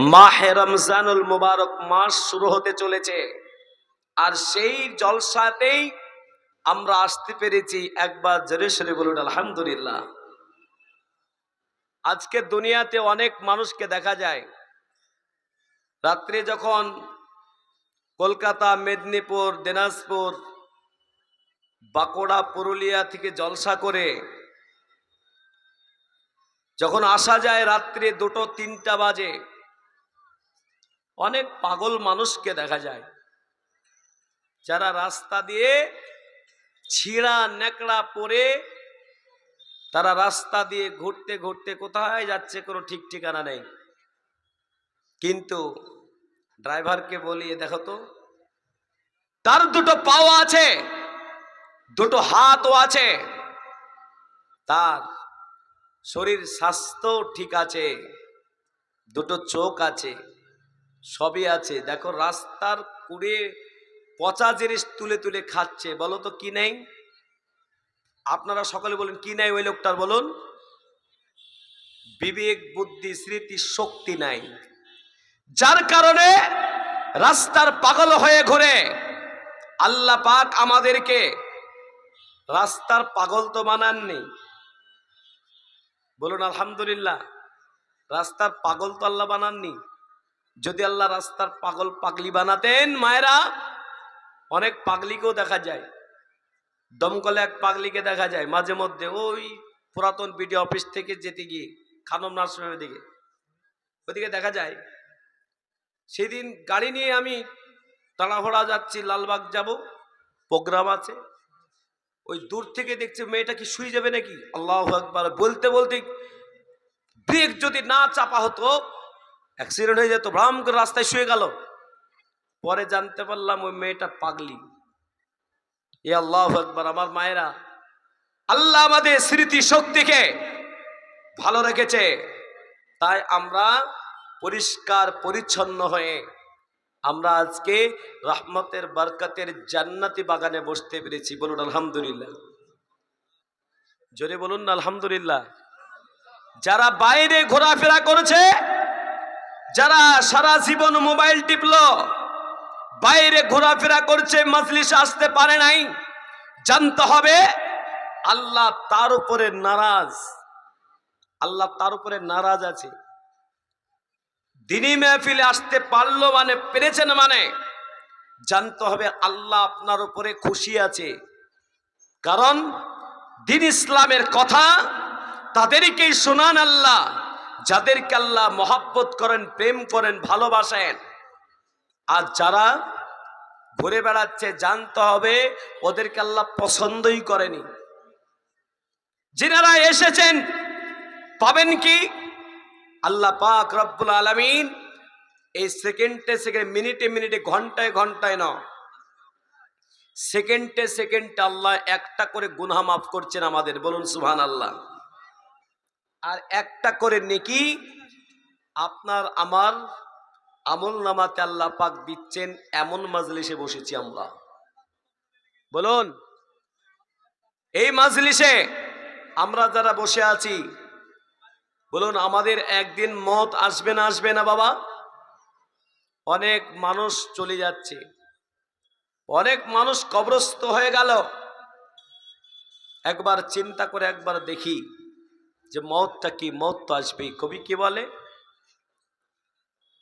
মাহে রমজানুল মুবারক মাস শুরু হতে চলেছে। আর সেই জলসাতেই আমরা আসতে পেরেছি একবার জেরেশনে বলুন, আলহামদুলিল্লাহ। আজকে দুনিয়াতে অনেক মানুষকে দেখা যায়। রাত্রে যখন কলকাতা, মেদিনীপুর, দিনাজপুর, বাঁকুড়া, পুরুলিয়া থেকে জলসা করে যখন আসা যায় রাত্রে দুটো তিনটা বাজে অনেক পাগল মানুষকে দেখা যায়। যারা রাস্তা দিয়ে ছিঁড়া নেকড়া পরে তারা রাস্তা দিয়ে ঘুরতে ঘুরতে কোথায় যাচ্ছে কোনো ঠিক ঠিকানা নেই। কিন্তু ড্রাইভারকে বলি দেখো তো, তার দুটো পাও আছে, দুটো হাতও আছে, তার শরীর স্বাস্থ্য ঠিক আছে, দুটো চোখ আছে সবই আছে। দেখো, রাস্তার কুড়ে পচা জিনিস তুলে তুলে খাচ্ছে। বলো তো, কি নেই? আপনারা সকলে বলেন, কি নাই ওই লোকটার? বলুন। বিবেক, বুদ্ধি, স্মৃতি, শক্তি নাই। যার কারণে রাস্তার পাগল হয়ে ঘুরে। আল্লাহ পাক আমাদেরকে রাস্তার পাগল তো বানাননি বলুন, আলহামদুলিল্লাহ, রাস্তার পাগল তো আল্লাহ বানাননি। যদি আল্লাহ রাস্তার পাগল পাগলি বানাতেন, মায়েরা, অনেক পাগলিকেও দেখা যায়। দমকলে এক পাগলিকে দেখা যায়, মাঝে মধ্যে ওই পুরাতন বিডি অফিস থেকে যেতে গিয়ে, খানম নার্সিংহোমের দিকে। ওদিকে দেখা যায়, সেদিন গাড়ি নিয়ে আমি তাড়াহড়া যাচ্ছি, লালবাগ যাব, প্রোগ্রাম আছে। ওই দূর থেকে দেখছি মেয়েটা কি শুয়ে যাবে নাকি? আল্লাহ একবার বলতে বলতে ব্রেক যদি না চাপা হতো অ্যাক্সিডেন্ট হয়ে যেত, ভ্রাম করে রাস্তায় শুয়ে গেল। পরে জানতে পারলাম ওই মেয়েটা পাগলি। এ আল্লাহ একবার আমার মায়েরা। আল্লাহ আমাদের স্মৃতি শক্তিকে ভালো রেখেছে। তাই আমরা পরিষ্কার, পরিচ্ছন্ন হয়ে আমরা আজকে রহমতের, বরকতের জান্নাতি বাগানে বসতে পেরেছি। বলুন, আলহামদুলিল্লাহ। জোরে বলুন আলহামদুলিল্লাহ। যারা বাইরে ঘোরাফেরা করেছে যারা সারা জীবন মোবাইল টিপল, বাইরে ঘোরাফেরা করছে, মজলিস আসতে পারে নাই, জানতে হবে আল্লাহ তার উপরে নারাজ। আল্লাহ তার উপরে নারাজ আছে। দিনী মেহফিলে আসতে পারল মানে পেরেছেন মানে? জানতে হবে আল্লাহ আপনার উপরে খুশি আছে। কারণ দিন ইসলামের কথা তাদেরকেই শোনান আল্লাহ। যাদেরকে আল্লাহ মহাব্বত করেন, প্রেম করেন, ভালোবাসেন, আর যারা ঘুরে বেড়াচ্ছে, জানতে হবে ওদেরকে আল্লাহ পছন্দই করেনি। যিনারা এসেছেন, পাবেন কি? আল্লাহ পাক রব্বুল আলমিন এই সেকেন্ডে সেকেন্ড, মিনিটে মিনিটে, ঘন্টায় ঘন্টায় ন, সেকেন্ডে সেকেন্ডে আল্লাহ একটা করে গুনহা মাফ করছেন আমাদের। বলুন সুহান আল্লাহ আর একটা করে নেকি আপনার আমার আমল নামাতে আল্লাহ পাক দিচ্ছেন এমন মাজলিসে বসেছি আমরা। বলুন, এই মাজলিসে আমরা যারা বসে আছি, বলুন, আমাদের একদিন মত আসবে না আসবে না বাবা? অনেক মানুষ চলে যাচ্ছে। অনেক মানুষ কবরস্থ হয়ে গেল। একবার চিন্তা করে একবার দেখি। যে মতটা কি মত তো আসবেই। কবি কি বলে?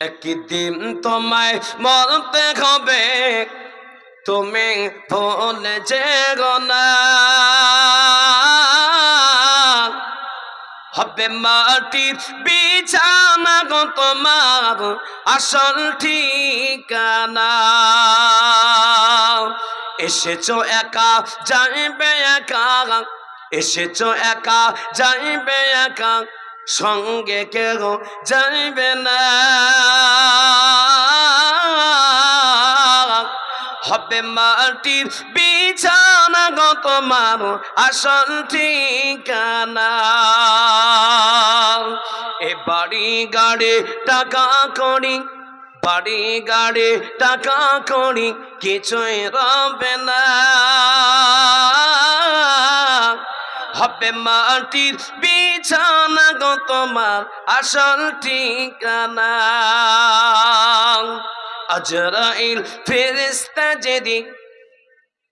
একদিন তোমায় মরতে হবে, তুমি ভুলে যে হবে মাটির বিছানা গো তোমার আসল ঠিকানা। এসেছ একা, যাইবে একা। এসেছ একা, যাইবে একা, সঙ্গে কেউ যাইবে না। হবে মাটির বিছানা গো তোমার আসল ঠিকানা। এ বাড়ি গাড়ি টাকা করি, বাড়ি গাড়ি টাকা করি, কিছুই রবে না। হবে মাটির বিছানা গো তোমার আসল ঠিকানা। আজরাইল ফেরেস্তা যেদিন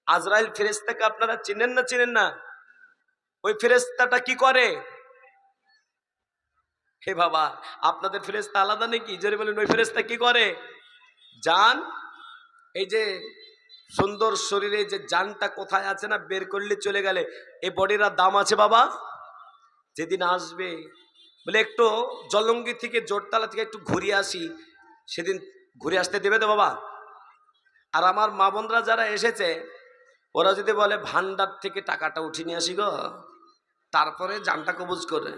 আজরাইল ফেরেস্তাকে আপনারা চিনেন না চিনেন না? ওই ফেরেস্তাটা কি করে? হে বাবা, আপনাদের ফেরেস্তা আলাদা নাকি? জোরে বলেন, ওই ফেরেস্তা কি করে? যান এই যে সুন্দর শরীরে যে জানটা কোথায় আছে না, বের করলে চলে গেলে, এ বডির আর দাম আছে বাবা? যেদিন আসবে, বলে একটু জলঙ্গি থেকে জোরতলা থেকে একটু ঘুরে আসি, সেদিন ঘুরে আসতে দেবে তো বাবা? আর আমার মা বোনরা যারা এসেছে, ওরা যদি বলে ভান্ডার থেকে টাকাটা উঠিয়ে নিয়ে আসি গো, তারপরে জানটা কবুজ করে।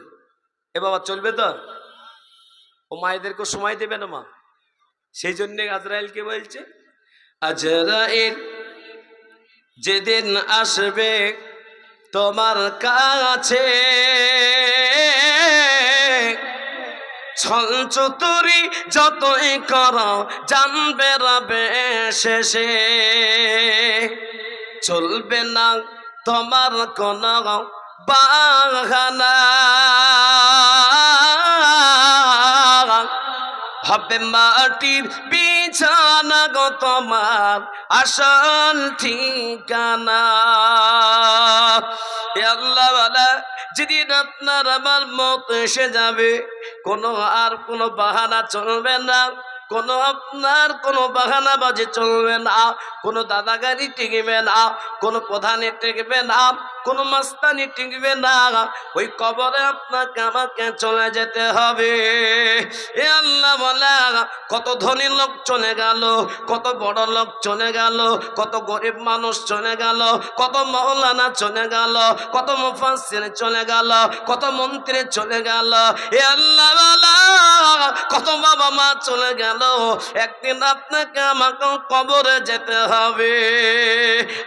এ বাবা, চলবে তো? ও মায়েদেরকে সময় দেবে না মা। সেই জন্যে আজরাইলকে বলছে আজরাইল, যেদিন আসবে তোমার কাছে। ছল চতুরি যতই কর, জানবে রবে শেষে। চলবে না তোমার কোন বাহানা। হবে মাটির বিছানা গো তোমার আসল ঠিকানা। এ আল্লাহ বালা যেদিন আপনার আমার মত এসে যাবে, কোনো আর কোনো বাহানা চলবে না, কোনো আপনার কোনো বাহানা বাজে চলবে না, কোনো দাদাগারি টিকবে না, কোনো প্রধানে টিকবে না কোনো মাস্তানি টিকবে না। ওই কবরে আপনাকে, আমাকে চলে যেতে হবে। এ আল্লাহ বলা, কত ধনী লোক চলে গেল, কত বড় লোক চলে গেল, কত গরিব মানুষ চলে গেল, কত মৌলানা চলে গেল, কত মুফাসির চলে গেল, কত মন্ত্রী চলে গেল। এ আল্লাহ কত বাবা মা চলে গেল। একদিন আপনাকে আমাকে কবরে যেতে হবে।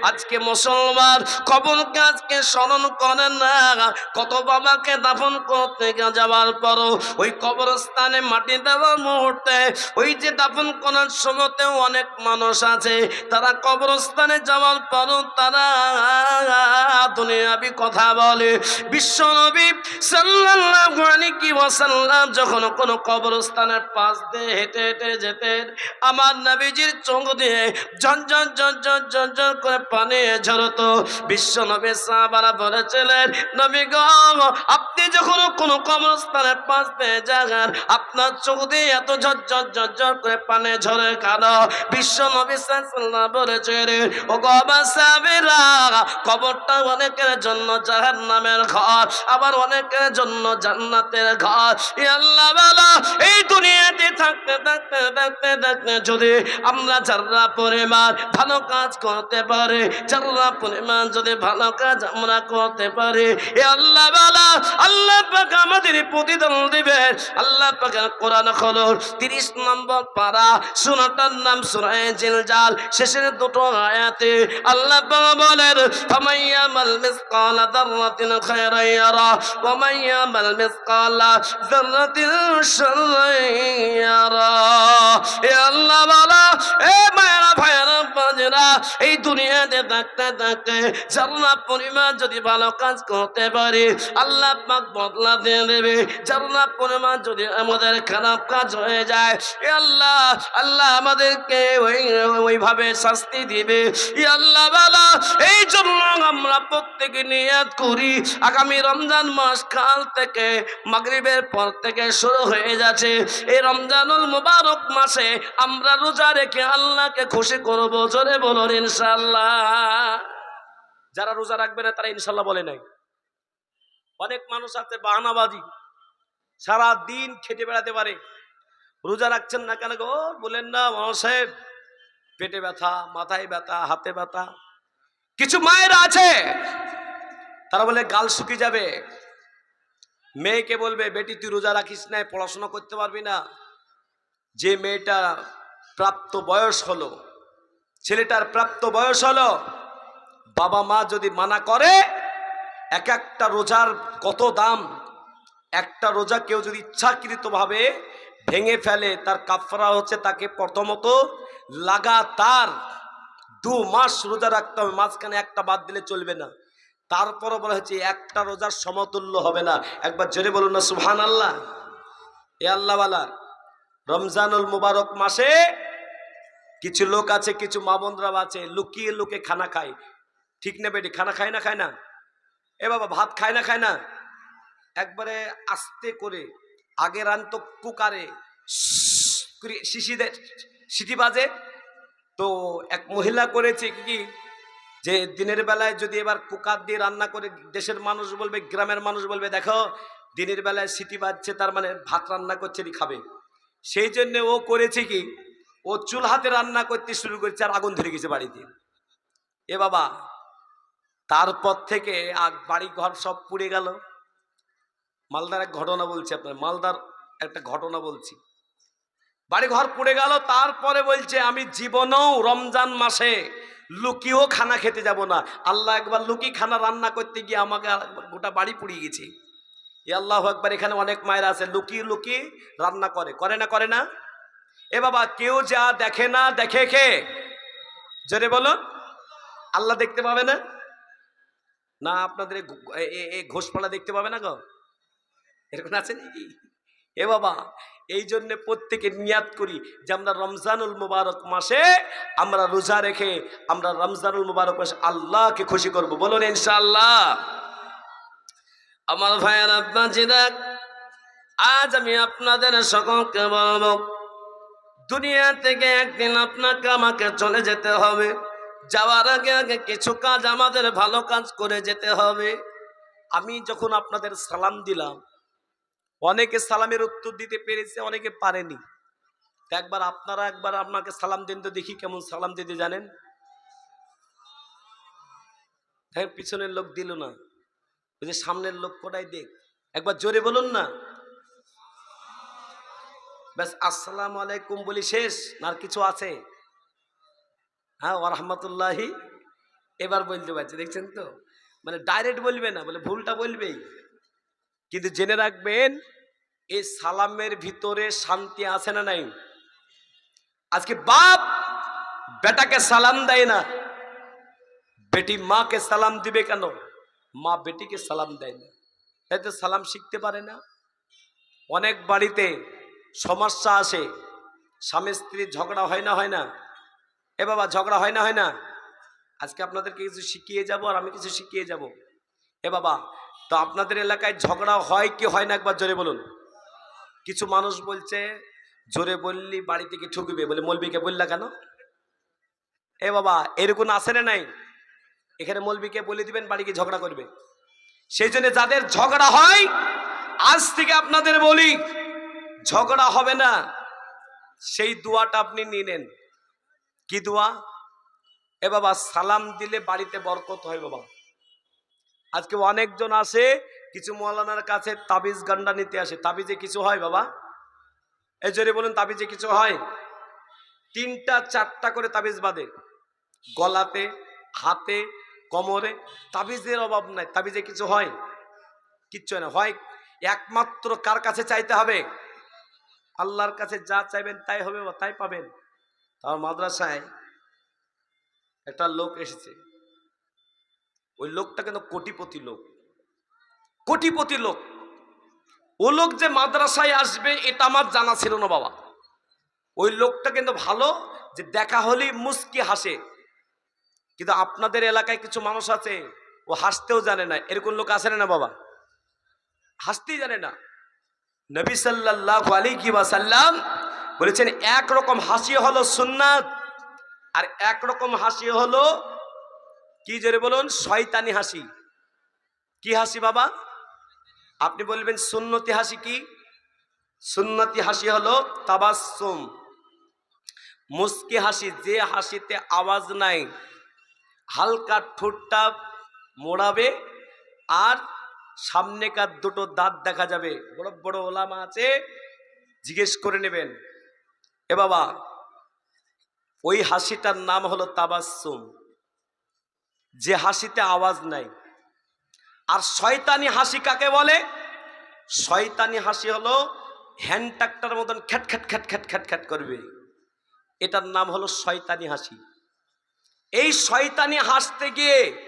আজকে মুসলমান কবরকে আজকে স্মরণ করেন না। কত বাবাকে দাফন করতে যাওয়ার পরও ওই কবরস্থানে মাটি দেওয়ার মুহূর্তে ওই যে দাফন করার সময়তেও অনেক মানুষ আছে। তারা কবরস্থানে যাওয়ার পরও তারা দুনিয়াবি কথা বলে। বিশ্বনবী সাল্লাল্লাহু আলাইহি ওয়াসাল্লাম যখন কোনো কবরস্থানের পাশ দিয়ে হেঁটে হেঁটে যেতেন, আমার নবীজির চোখ দিয়ে ঝনঝন ঝনঝন ঝনঝন করে পানি ঝরতো। বিশ্ব নবী সাহাবারা বলেছিলেন নবী গো আপনি যখন কোনো কবরস্থানের পাশ দিয়ে যান আপনার চোখ দিয়ে এত ঝরঝর ঝরঝর করে পানি ঝরে কেন? বিশ্ব নবী সাল্লাল্লাহ বলেছেন ও গবা সাবিরা কবরটা অনেকের জন্য জাহান্নামের ঘর, আবার অনেকের জন্য জান্নাতের ঘর। আল্লাহ বালা, এই দুনিয়াতে থাকতে থাকতে থাকতে থাকতে যদি আমরা যারা পরিমাণ ভালো কাজ করতে পারি, যারা পরিমাণ যদি ভালো কাজ আমরা করতে পারি এ আল্লাহ বালা আল্লাহ পাক আমাদের প্রতিদান দিবেন। আল্লাহ পাকের কোরআন হলো তিরিশ নম্বর পারা, সুরাটার নাম সুরায় জিলজাল, শেষের দুটো আয়াতে আল্লাহ পাক বলেন ফামাইয়ামাল মিসকালা দাররাতিন খায়রান ইয়ারা ওয়া মাইয়ামাল মিসকালা শাররান ইয়ারা। এ আল্লাহ বালা, এ মায়েরা ভাইয়েরা বাজেরা, এই দুনিয়াতে থাকতে থাকতে পরিমাণ যদি ভালো কাজ করতে পারি, আল্লাহ পাক বদলা দিয়ে দেবে। পরিমাণ যদি আমাদের খারাপ কাজ হয়ে যায় আল্লাহ আল্লাহ আমাদেরকে ওই, ওইভাবে শাস্তি দিবে। আল্লাহ বালা, এই জন্য আমরা প্রত্যেকে করি, আগামী রমজান মাস কাল থেকে, মাগরিবের পর থেকে শুরু হয়ে যাচ্ছে। এই রমজানুল মুবারক মাসে আমরা রোজা রেখে আল্লাহকে খুশি করব জোরে বলুন ইনশাল্লাহ যারা রোজা রাখবে না, তারা ইনশাল্লাহ বলে নাই। অনেক মানুষ আছে, বাহানাবাজি। সারা দিন খেটে বেড়াতে পারে। রোজা রাখছেন না কেন গো? বলেন না সাহেব। পেটে ব্যথা, মাথায় ব্যথা, হাতে ব্যথা। কিছু মায়েরা আছে, তারা বলে গাল শুকিয়ে যাবে। মেয়েকে বলবে, বেটি, তুই রোজা রাখিস না, পড়াশোনা করতে পারবি না। যে মেয়েটা প্রাপ্ত বয়স হলো ছেলেটার প্রাপ্ত বয়স হলো, বাবা মা যদি মানা করে, এক একটা রোজার কত দাম, একটা রোজা কেউ যদি ইচ্ছাকৃতভাবে ভেঙে ফেলে, তার কাফরা হচ্ছে তাকে প্রথমত লাগাতার দু মাস রোজা রাখতে হবে, মাঝখানে একটা বাদ দিলে চলবে না। তারপরও বলা হচ্ছে একটা রোজার সমতুল্য হবে না। একবার জোরে বলুন না সুহান আল্লাহ এ আল্লাহওয়ালা, রমজানুল মুবারক মাসে কিছু লোক আছে, কিছু মা বোনরা আছে, লুকিয়ে লুকে খানা খায়। ঠিক না বেটি, খানা খায় না খায় না? এ বাবা, ভাত খায় না খায় না? একবারে আস্তে করে আগে রান্ত কুকারে শিশিদের সিটি বাজে। তো এক মহিলা করেছে কি যে দিনের বেলায় যদি এবার কুকার দিয়ে রান্না করে দেশের মানুষ বলবে, গ্রামের মানুষ বলবে, দেখো, দিনের বেলায় সিটি বাজছে, তার মানে ভাত রান্না করছে খাবে। সেই জন্য ও করেছে কি? ও চুল হাতে রান্না করতে শুরু করেছে আর আগুন ধরে গেছে বাড়িতে। এ বাবা, তারপর থেকে আর বাড়ি ঘর সব পুড়ে গেল। মালদার এক ঘটনা বলছি আপনার, মালদার একটা ঘটনা বলছি। বাড়ি ঘর পুড়ে গেল, তারপরে বলছে, আমি জীবনেও রমজান মাসে লুকিও খানা খেতে যাব না। আল্লাহ একবার লুকি খানা রান্না করতে গিয়ে আমাকে গোটা বাড়ি পুড়িয়ে গেছে। এ আল্লাহ একবার এখানে অনেক মায়েরা আছে লুকিয়ে লুকিয়ে রান্না করে। করে না করে না? এ বাবা, কেউ যা দেখে না দেখে খে জোরে বলো। আল্লাহ দেখতে পাবে না? না, আপনাদের ঘোষপালা দেখতে পাবে না গো? এরকম আছে নাকি? এ বাবা, এই জন্য প্রত্যেকে নিয়াত করি যে আমরা রমজানুল মুবারক মাসে আমরা রোজা রেখে আমরা রমজানুল মুবারক মাসে আল্লাহকে খুশি করব। বলুন, ইনশাআল্লাহ। আমার ভাইয়ের আপনাজিরা আজ আমি আপনাদের সকলকে বলব দুনিয়া থেকে একদিন আপনাকে, আমাকে চলে যেতে হবে। যাওয়ার আগে আগে কিছু কাজ আমাদের ভালো কাজ করে যেতে হবে। আমি যখন আপনাদের সালাম দিলাম, অনেকে সালামের উত্তর দিতে পেরেছে, অনেকে পারেনি। একবার আপনারা একবার আপনাকে সালাম দিন তো দেখি কেমন সালাম দিতে জানেন। পিছনের লোক দিল না। ওই যে সামনের লোক কোটাই দেখ। একবার জোরে বলুন না। ব্যাস, আসসালাম আলাইকুম বলি শেষ আর কিছু আছে? হ্যাঁ ওরহমতুল্লাহি এবার বলতে পারছি, দেখছেন তো? মানে ডাইরেক্ট বলবে না, বলে ভুলটা বলবেই। কিন্তু জেনে রাখবেন, এই সালামের ভিতরে শান্তি আছে না নাই? আজকে বাপ বেটাকে সালাম দেয় না। বেটি মাকে সালাম দিবে কেন? মা বেটিকে সালাম দেয় না। তাই তো সালাম শিখতে পারে না। অনেক বাড়িতে সমস্যা আসে স্বামী স্ত্রীর ঝগড়া হয় না হয় না। এ বাবা, ঝগড়া হয় না হয় না। আজকে আপনাদেরকে কিছু শিখিয়ে যাব আর আমি কিছু শিখিয়ে যাব। এ বাবা, তো আপনাদের এলাকায় ঝগড়া হয় কি হয় না একবার জোরে বলুন। কিছু মানুষ বলছে, জোরে বললি বাড়ি থেকে ঠুকবে বলে মলবিকে বললা কেন? এ বাবা, এরকম আসে না নাই? এখানে মলবিকে বলে দিবেন বাড়ি গিয়ে ঝগড়া করবে। সেই জন্য যাদের ঝগড়া হয়, আজ থেকে আপনাদের বলি ঝগড়া হবে না। সেই দোয়াটা আপনি নিয়ে নেন। কি দোয়া? এ বাবা, সালাম দিলে বাড়িতে বরকত হয় বাবা। আজকে অনেকজন আসে, কিছু মৌলানার কাছে তাবিজ গান্ডা নিতে আসে। তাবিজে কিছু হয় বাবা? এই জোরে বলুন, তাবিজে কিছু হয়? তিনটা, চারটা করে তাবিজ বাঁধে। গলাতে, হাতে, কোমরে। তাবিজের অভাব নাই। তাবিজে কিছু হয়? কিচ্ছু না। হয়, একমাত্র কার কাছে চাইতে হবে? আল্লাহর কাছে যা চাইবেন তাই হবে বা তাই পাবেন। তার মাদ্রাসায় একটা লোক এসেছে। ওই লোকটা কিন্তু কোটিপতি লোক। কোটিপতি লোক। ও লোক যে মাদ্রাসায় আসবে, এটা আমার জানা ছিল না বাবা। ওই লোকটা কিন্তু ভালো, যে দেখা হলেই মুস্কি হাসে। কিন্তু আপনাদের এলাকায় কিছু মানুষ আছে, ও হাসতেও জানে না। এরকম লোক আসে না বাবা? হাসতেই জানে না। নবী সাল্লাহ আলী কি সাল্লাম বলেছেন, একরকম হাসি হলো সুন্নাত আর একরকম হাসি হলো, কি জোরে বলুন, শয়তানি হাসি। কি হাসি বাবা? আপনি বলবেন, সুন্নতি হাসি কি? সুন্নতি হাসি হলো তাবাসুম মুস্কি হাসি, যে হাসিতে আওয়াজ নাই, হালকা ঠোঁটটা মোড়াবে আর সামনেকার দুটো দাঁত দেখা যাবে। বড় বড় ওলামা আছে, জিজ্ঞেস করে নেবেন, এ বাবা, ওই হাসিটার নাম হলো তাবাসুম যে হাসিতে আওয়াজ নাই। আর শয়তানি হাসি কাকে বলে? শয়তানি হাসি হলো হ্যান্ড ট্রাক্টার মতন খ্যাট খ্যাট খ্যাট খ্যাট খ্যাট খ্যাট করবে। এটার নাম হলো শয়তানি হাসি। এই শয়তানি হাসতে গিয়ে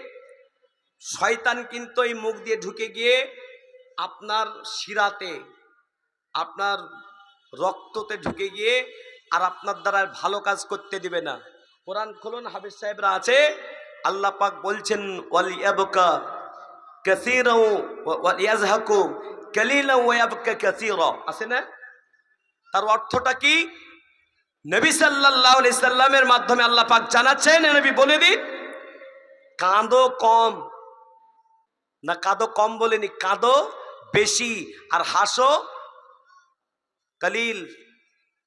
শয়তান কিন্তু এই মুখ দিয়ে ঢুকে গিয়ে আপনার শিরাতে, আপনার রক্ততে ঢুকে গিয়ে আর আপনার দ্বারা ভালো কাজ করতে দিবে না। কোরআন খুলুন হাবিজ সাহেবরা আছে? আল্লাহ পাক বলছেন, ওয়ালিয়াবকা কাসীরা ওয়া ইয়াজহাকু কালিলা ওয়া ইয়াবকা কাসীরা। আছে না? তার অর্থটা কি? নবী সাল্লাল্লাহু আলাইহি সাল্লামের মাধ্যমে আল্লাহ পাক জানাচ্ছেন নবী, বলে দিন, কাঁদো কম না কাঁদো কম বলেনি, কাঁদো বেশি। আর হাসো, কালিল,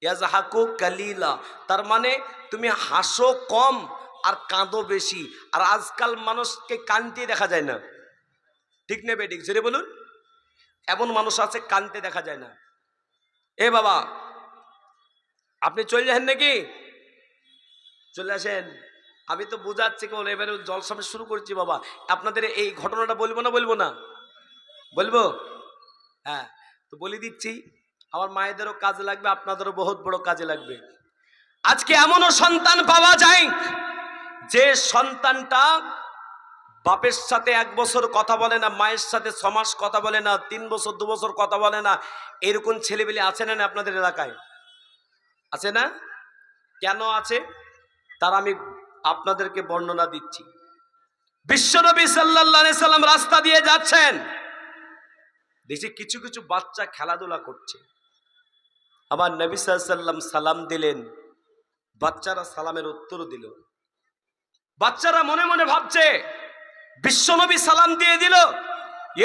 ইয়াজহাকু কালিলা। তার মানে তুমি হাসো কম আর কাঁদো বেশি। আর আজকাল মানুষকে কানতে দেখা যায় না। ঠিক নেবে ঠিক জোরে বলুন। এমন মানুষ আছে কানতে দেখা যায় না। এ বাবা, আপনি চলে যান নাকি? চলে আসেন। আমি তো বোঝাচ্ছি কেবল, এবারে জলসামে শুরু করছি বাবা। আপনাদের এই ঘটনাটা বলব না বলব না? বলব? হ্যাঁ তো বলে দিচ্ছি, আমার মায়েদেরও কাজে লাগবে, আপনাদেরও বহুত বড় কাজে লাগবে। আজকে এমনও সন্তান পাওয়া যায়, যে সন্তানটা বাপের সাথে এক বছর কথা বলে না, মায়ের সাথে ছ মাস কথা বলে না, তিন বছর, দু বছর কথা বলে না, এরকম ছেলেবেলে আছে না না আপনাদের এলাকায়? আছে না? কেন আছে? তার আমি আপনাদেরকে বর্ণনা দিচ্ছি। বিশ্বনবী আলাইহি সাল্লাম রাস্তা দিয়ে যাচ্ছেন। দেখছি কিছু কিছু বাচ্চা খেলাধুলা করছে। আমার নবী সাল্লাম সালাম দিলেন। বাচ্চারা সালামের উত্তর দিল। বাচ্চারা মনে মনে ভাবছে, বিশ্বনবী সালাম দিয়ে দিল।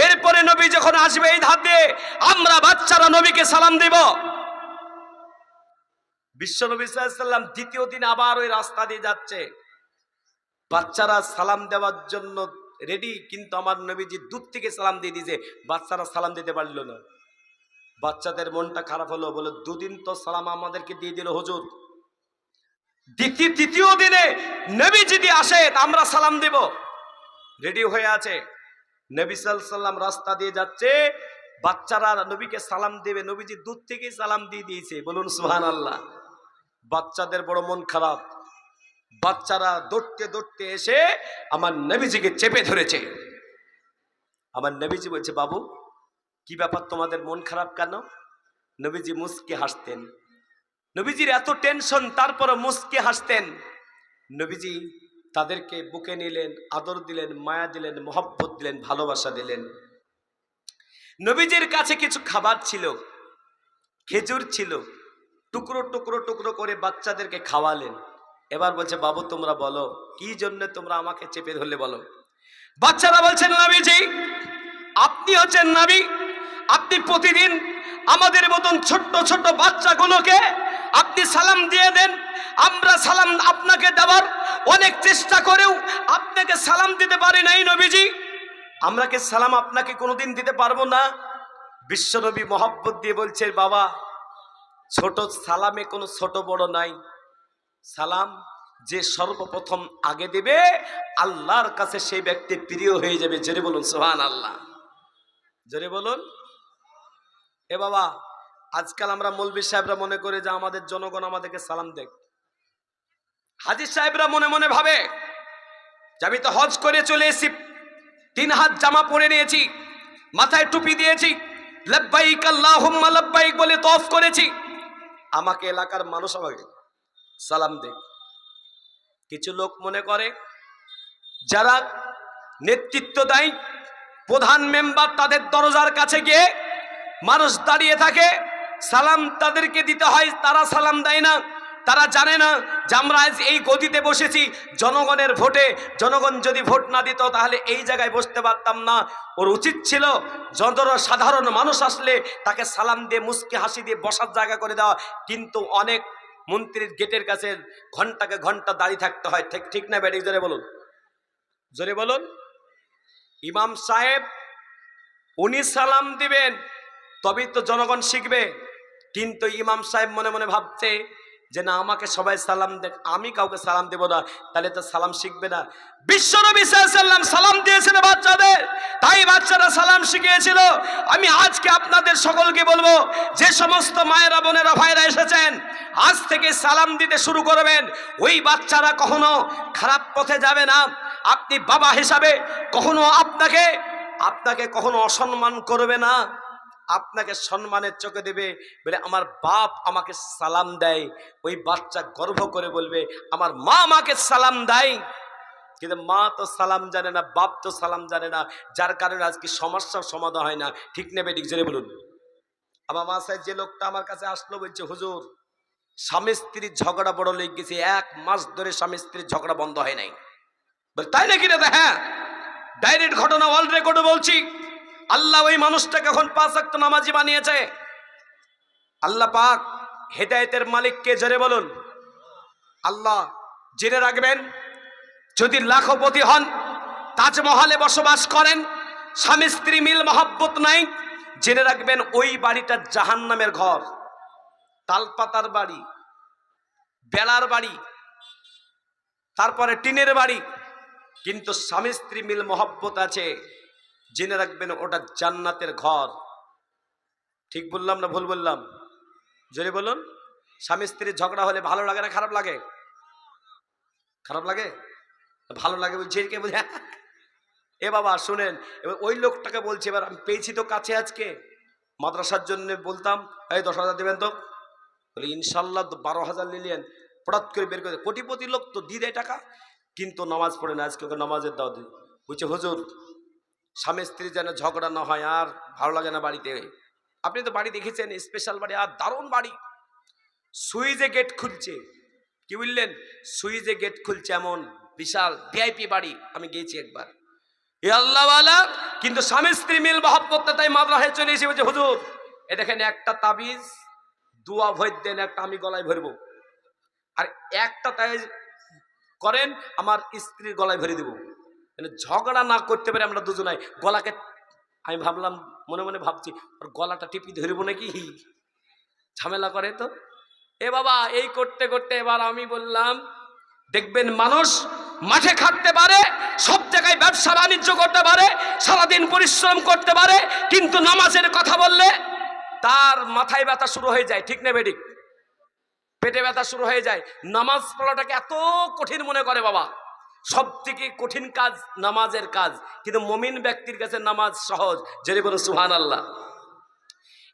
এরপরে নবী যখন আসবে এই ধার দিয়ে, আমরা বাচ্চারা নবীকে সালাম দিব। বিশ্বনবী সাল্লাম দ্বিতীয় দিন আবার ওই রাস্তা দিয়ে যাচ্ছে। বাচ্চারা সালাম দেওয়ার জন্য রেডি কিন্তু আমার নবীজি দূর থেকে সালাম দিয়ে দিয়েছে। বাচ্চারা সালাম দিতে পারল না। বাচ্চাদের মনটা খারাপ হলো, বলে, দুদিন তো সালাম আমাদেরকে দিয়ে দিল হুজুর। দ্বিতীয়, তৃতীয় দিনে নবী যদি আসে আমরা সালাম দেব। রেডি হয়ে আছে। নবী সাল্লাম রাস্তা দিয়ে যাচ্ছে। বাচ্চারা নবীকে সালাম দেবে, নবীজি দূর থেকেই সালাম দিয়ে দিয়েছে। বলুন সুহান আল্লাহ বাচ্চাদের বড় মন খারাপ। বাচ্চারা দৌড়তে দৌড়তে এসে আমার নবীজিকে চেপে ধরেছে। আমার নবীজি বলছে, বাবু, কি ব্যাপার তোমাদের মন খারাপ কেন? নবীজি মুসকে হাসতেন। নবীজির এত টেনশন, তারপরও মুসকে হাসতেন। নবীজি তাদেরকে বুকে নিলেন, আদর দিলেন, মায়া দিলেন, মহব্বত দিলেন, ভালোবাসা দিলেন। নবীজির কাছে কিছু খাবার ছিল, খেজুর ছিল। টুকরো টুকরো টুকরো করে বাচ্চাদেরকে খাওয়ালেন। এবার বলছে, বাবু, তোমরা বলো, কি জন্য তোমরা আমাকে চেপে ধরলে বলো? বাচ্চারা বলছেন, নবীজি, আপনি হচ্ছেন নবী। আপনি প্রতিদিন আমাদের মতন ছোট্ট ছোট্ট বাচ্চাগুলোকে আপনি সালাম দিয়ে দেন। আমরা সালাম আপনাকে দেওয়ার অনেক চেষ্টা করেও আপনাকে সালাম দিতে পারি নাই, নবীজি। আমরা কি সালাম আপনাকে কোনোদিন দিতে পারব না? বিশ্বনবী মহব্বত দিয়ে বলছে বাবা, ছোট সালামে কোনো ছোট বড় নাই। সালাম যে সর্বপ্রথম আগে দেবে, আল্লাহর কাছে সেই ব্যক্তি প্রিয় হয়ে যাবে। জোরে বলুন সোহান আল্লাহ জোরে বলুন। এ বাবা, আজকাল আমরা মৌলবী সাহেবরা মনে করে যে আমাদের জনগণ আমাদেরকে সালাম দেখ হাজির সাহেবরা মনে মনে ভাবে যে আমি তো হজ করে চলে এসেছি, তিন হাত জামা পরে নিয়েছি, মাথায় টুপি দিয়েছি, লব্বাইক আল্লাহুম্মা লব্বাইক বলে তফ করেছি। আমাকে এলাকার মানুষ আমাকে সালাম দেখ কিছু লোক মনে করে, যারা নেতৃত্ব দেয়, প্রধান মেম্বার তাদের দরজার কাছে গিয়ে মানুষ দাঁড়িয়ে থাকে, সালাম তাদেরকে দিতে হয়, তারা সালাম দেয় না। তারা জানে না যে আমরা আজ এই গদিতে বসেছি, জনগণের ভোটে। জনগণ যদি ভোট না দিত, তাহলে এই জায়গায় বসতে পারতাম না। ওর উচিত ছিল যত সাধারণ মানুষ আসলে তাকে সালাম দিয়ে মুসকে হাসি দিয়ে বসার জায়গা করে দেওয়া। কিন্তু অনেক মন্ত্রীর গেটের কাছে ঘন্টাকে ঘণ্টা দাঁড়িয়ে থাকতে হয়। ঠিক ঠিক না ব্যাটিক? জোরে বলুন। জোরে বলুন। ইমাম সাহেব, উনি সালাম দিবেন, তবেই তো জনগণ শিখবে। কিন্তু ইমাম সাহেব মনে মনে ভাবছে যে না, আমাকে সবাই সালাম দেখ, আমি কাউকে সালাম দেব না, তাহলে তো সালাম শিখবে না। বিশ্বনবী সাল্লাম সালাম দিয়েছিল বাচ্চাদের, তাই বাচ্চারা সালাম শিখিয়েছিল। আমি আজকে আপনাদের সকলকে বলব, যে সমস্ত মায়েরা, বোনেরা, ভাইরা এসেছেন, আজ থেকে সালাম দিতে শুরু করবেন। ওই বাচ্চারা কখনো খারাপ পথে যাবে না। আপনি বাবা হিসাবে কখনো আপনাকে আপনাকে কখনো অসম্মান করবে না। আপনাকে সম্মানের চোখে দেবে বলে আমার বাপ আমাকে সালাম দেয়। ওই বাচ্চা গর্ব করে বলবে আমার মা আমাকে সালাম দেয়। কিন্তু মা তো সালাম জানে না বাপ তো সালাম জানে না। যার কারণে আজকে সমস্যার সমাধান হয় না। ঠিক নেবে ঠিক জেনে বলুন। আমার মা মাসায় যে লোকটা আমার কাছে আসলো বলছে হুজুর স্বামী স্ত্রীর ঝগড়া বড় লেগে গেছে। এক মাস ধরে স্বামী স্ত্রীর ঝগড়া বন্ধ হয় নাই। বলে, তাই নাকি রে হ্যাঁ ডাইরেক্ট ঘটনা অল রেকর্ডে বলছি। আল্লাহ ওই মানুষটাকে এখন পাঁচ একটা নামাজি বানিয়েছে। আল্লাহ পাক হেদায়েতের মালিককে জোরে বলুন। আল্লাহ জেনে রাখবেন, যদি লাখপতি হন, তাজমহলে বসবাস করেন, স্বামী স্ত্রী মিল মহব্বত নাই, জেনে রাখবেন ওই বাড়িটা জাহান নামের ঘর। তালপাতার বাড়ি, বেলার বাড়ি, তারপরে টিনের বাড়ি, কিন্তু স্বামী স্ত্রী মিল মহব্বত আছে। জেনে রাখবেন ওটা জান্নাতের ঘর। ঠিক বললাম না ভুল বললাম? জোরে বলুন। স্বামী স্ত্রীর ঝগড়া হলে ভালো লাগে না খারাপ লাগে? খারাপ লাগে? ভালো লাগে বলছে কে বলে এ বাবা, শুনেন, এবার ওই লোকটাকে বলছে, এবার আমি পেয়েছি তো কাছে আজকে। মাদ্রাসার জন্য বলতাম, এই দশ হাজার দেবেন তো? বলে, ইনশাল্লাহ তো বারো হাজার নিলেন। হঠাৎ করে বের করে। কোটিপতি লোক তো দিয়ে দেয় টাকা, কিন্তু নামাজ পড়ে না, আজকে ওকে নামাজের দাও দিই। বলছে, হুজুর স্বামী স্ত্রী যেন ঝগড়া না হয়, আর ভালো লাগে না বাড়িতে। আপনি তো বাড়ি দেখেছেন স্পেশাল বাড়ি, আর দারুণ বাড়ি। সুইজে গেট খুলছে। কি বললেন? সুইজে গেট খুলছে এমন বিশাল ভিআইপি বাড়ি, আমি গিয়েছি একবার। এ আল্লাহওয়ালা কিন্তু স্বামী স্ত্রী মিল মহব্বতটা তাই মাদ্রাসায় চলে এসে বলছে, হুজুর, এ দেখেন একটা তাবিজ, দুয়া ভয় দেন, একটা আমি গলায় ভরবো। আর একটা তাই করেন, আমার স্ত্রীর গলায় ভরে দেবো। মানে ঝগড়া না করতে পারে আমরা দুজনাই। গলাকে আমি ভাবলাম, মনে মনে ভাবছি, ওর গলাটা টিপি ধরবো নাকি? ঝামেলা করে তো। এ বাবা, এই করতে করতে এবার আমি বললাম, দেখবেন মানুষ মাঠে খাটতে পারে, সব জায়গায় ব্যবসা বাণিজ্য করতে পারে, সারাদিন পরিশ্রম করতে পারে, কিন্তু নামাজের কথা বললে তার মাথায় ব্যথা শুরু হয়ে যায়, ঠিক নেবে ঠিক পেটে ব্যথা শুরু হয়ে যায়। নামাজ পড়াটাকে এত কঠিন মনে করে বাবা। সব থেকে কঠিন কাজ নামাজের কাজ। কিন্তু মমিন ব্যক্তির কাছে নামাজ সহজ। যদি বলো সুহান আল্লাহ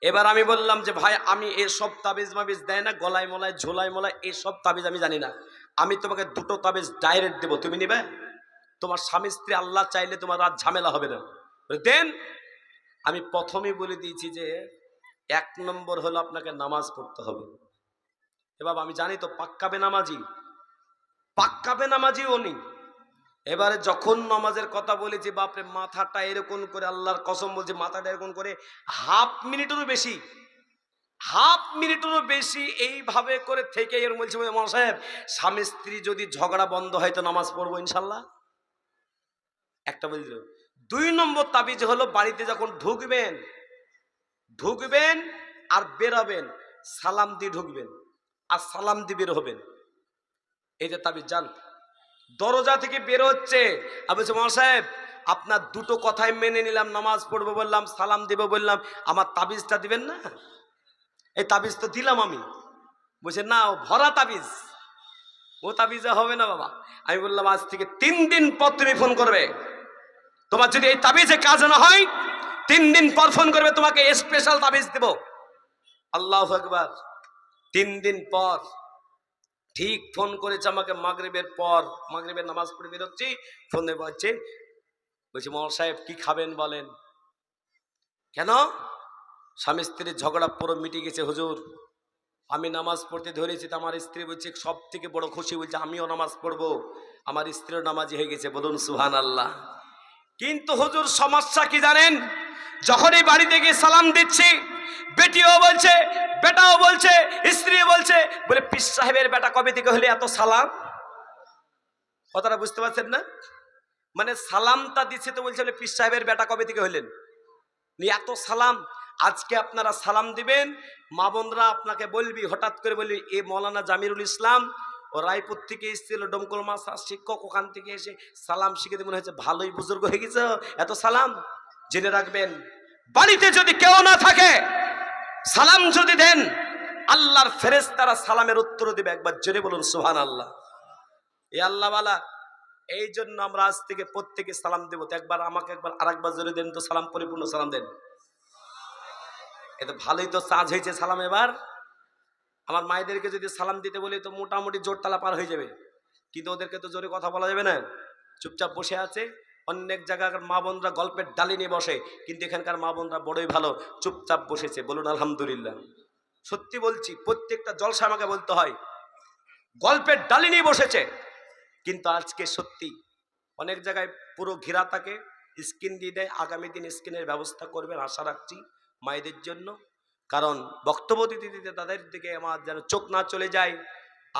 এবার আমি বললাম যে, ভাই, আমি এসব তাবিজ মাবিজ দেয় না, গলায় মলায়, ঝোলায় মলায় এসব তাবিজ আমি জানি না। আমি তোমাকে দুটো তাবিজ ডাইরেক্ট দেবো। তুমি নিবে? তোমার স্বামী, স্ত্রী, আল্লাহ চাইলে তোমার রাত ঝামেলা হবে না। দেন। আমি প্রথমেই বলে দিয়েছি যে, এক নম্বর হলো আপনাকে নামাজ পড়তে হবে। এবার আমি জানি তো পাক্কাবে নামাজি পাক্কাবে নামাজি উনি এবারে যখন নামাজের কথা বলেছি বাপরে, মাথাটা এরকম করে আল্লাহর কসম বলছে, মাথাটা এরকম করে হাফ মিনিটেরও বেশি, হাফ মিনিটেরও বেশি এইভাবে করে থেকে এর বলছে মনে সাহেব, স্বামী স্ত্রী যদি ঝগড়া বন্ধ হয় তো নামাজ পড়ব ইনশাল্লাহ? একটা বুঝল দুই নম্বর তাবিজ হলো বাড়িতে যখন ঢুকবেন ঢুকবেন আর বেরাবেন, সালাম দিয়ে ঢুকবেন, আর সালাম দিয়ে বের হবেন। এটা তাবিজ, জান দরজা থেকে বের হচ্ছে। আমি বলছি মা সাহেব, আপনার দুটো কথাই মেনে নিলাম, নামাজ পড়ব বললাম, সালাম দেব বললাম, আমার তাবিজটা দিবেন না? এই তাবিজ তো দিলাম আমি। বলছে, না, ও ভরা তাবিজ। ও তাবিজে হবে না বাবা। আমি বললাম, আজ থেকে তিন দিন পর তুমি ফোন করবে। তোমার যদি এই তাবিজে কাজ না হয়, তিন দিন পর ফোন করবে, তোমাকে স্পেশাল তাবিজ দেব। আল্লাহ একবার তিন দিন পর। ঠিক ফোন করেছে আমাকে মাগরিবের পর, মাগরিবের নামাজ পড়ে বেরোচ্ছি, ফোন বলছে, বলছি মহল সাহেব, কি খাবেন বলেন। কেন? স্বামী স্ত্রীর ঝগড়া পুরো মিটে গেছে, হুজুর। আমি নামাজ পড়তে ধরেছি তো আমার স্ত্রী বলছে সব থেকে বড় খুশি, বলছে, আমিও নামাজ পড়ব। আমার স্ত্রীও নামাজি হয়ে গেছে, বলুন সুহান আল্লাহ কিন্তু হুজুর, সমস্যা কি জানেন? যখনই বাড়িতে গিয়ে সালাম দিচ্ছি, বেটিও বলছে বেটাও বলছে, স্ত্রী বলছে, বলে, পিস সাহেবের বেটা কবে থেকে হলে এত সালাম? কথাটা বুঝতে পারছেন না? মানে সালামটা দিচ্ছে তো বলছে, বলে, পিস সাহেবের বেটা কবে থেকে হলেন? এত সালাম, আজকে আপনারা সালাম দিবেন। মা বোনরা আপনাকে বলবি, হঠাৎ করে বলবি, এ মৌলানা জামিরুল ইসলাম, ও রায়পুর থেকে এসেছিল, ডমকল মাসা শিক্ষক, ওখান থেকে এসে সালাম শিখে মনে হয়েছে, ভালোই বুজুর্গ হয়ে গেছে, এত সালাম। জেনে রাখবেন, বাড়িতে যদি কেউ না থাকে সালাম যদি দেন, আল্লাহর ফেরেস তারা সালামের উত্তর দিবে। একবার জেনে বলুন সুহান আল্লাহ এ আল্লাহওয়ালা এই জন্য আমরা আজ থেকে প্রত্যেকে সালাম দেবো। তো একবার আমাকে একবার আরেকবার জোরে দেন তো সালাম, পরিপূর্ণ সালাম দেন। এ তো ভালোই তো চার্জ হয়েছে সালাম এবার। আমার মায়েদেরকে যদি সালাম দিতে বলি, তো মোটামুটি জোরতলা পার হয়ে যাবে। কিন্তু ওদেরকে তো জোরে কথা বলা যাবে না। চুপচাপ বসে আছে। অনেক জায়গার মা বোনরা গল্পের ডালি নিয়ে বসে, কিন্তু এখানকার মা বোনরা বড়ই ভালো, চুপচাপ বসেছে। বলুন, আলহামদুলিল্লাহ। সত্যি বলছি, প্রত্যেকটা জলসা আমাকে বলতে হয়, গল্পের ডালি নিয়ে বসেছে। কিন্তু আজকে সত্যি অনেক জায়গায় পুরো ঘেরা থাকে, স্কিন দিয়ে দেয়, আগামী দিন স্কিনের ব্যবস্থা করবেন আশা রাখছি মায়েদের জন্য। কারণ বক্তব্য দিতে দিতে তাদের দিকে আমার যেন চোখ না চলে যায়।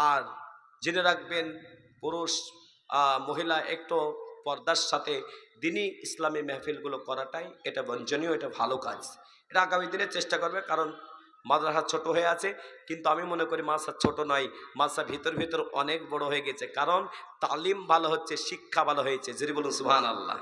আর জেনে রাখবেন, পুরুষ মহিলা একটু পর্দার সাথে দিনই ইসলামী মেহফিলগুলো করাটাই এটা বঞ্চনীয়, এটা ভালো কাজ। এটা আগামী দিনে চেষ্টা করবে, কারণ মাদ্রাসা ছোট হয়ে আছে, কিন্তু আমি মনে করি মাদ্রাসা ছোট নয়, মাদ্রাসা ভিতর ভিতর অনেক বড় হয়ে গেছে। কারণ তালিম ভালো হচ্ছে, শিক্ষা ভালো হয়েছে জিরিবুল বলুন সুহান আল্লাহ